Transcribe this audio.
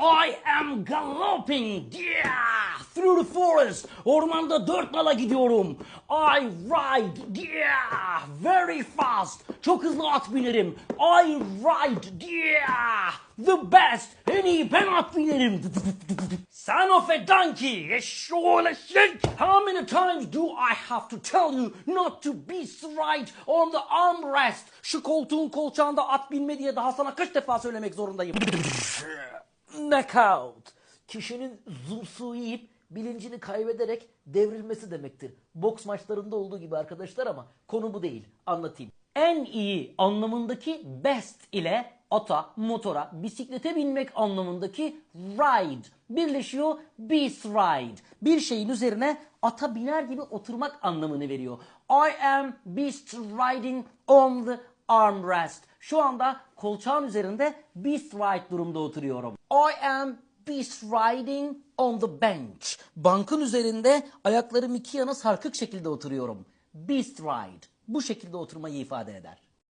I am galloping yeah, through the forest. Ormanda dört nala gidiyorum. I ride yeah, very fast. Çok hızlı at binerim. I ride yeah, the best. En iyi ben at binerim. Son of a donkey. Eşşoğlu shit. How many times do I have to tell you not to be right on the armrest? Şu koltuğun kolçağında at binme diye daha sana kaç defa söylemek zorundayım. Knockout. Kişinin zumsu yiyip bilincini kaybederek devrilmesi demektir. Boks maçlarında olduğu gibi arkadaşlar ama konu bu değil. Anlatayım. En iyi anlamındaki best ile ata, motora, bisiklete binmek anlamındaki ride birleşiyor beast ride. Bir şeyin üzerine ata biner gibi oturmak anlamını veriyor. I am beast riding on the armrest. Şu anda kolçağın üzerinde beast ride durumda oturuyorum. I am beast riding on the bench. Bankın üzerinde ayaklarım iki yana sarkık şekilde oturuyorum. Beast ride. Bu şekilde oturmayı ifade eder.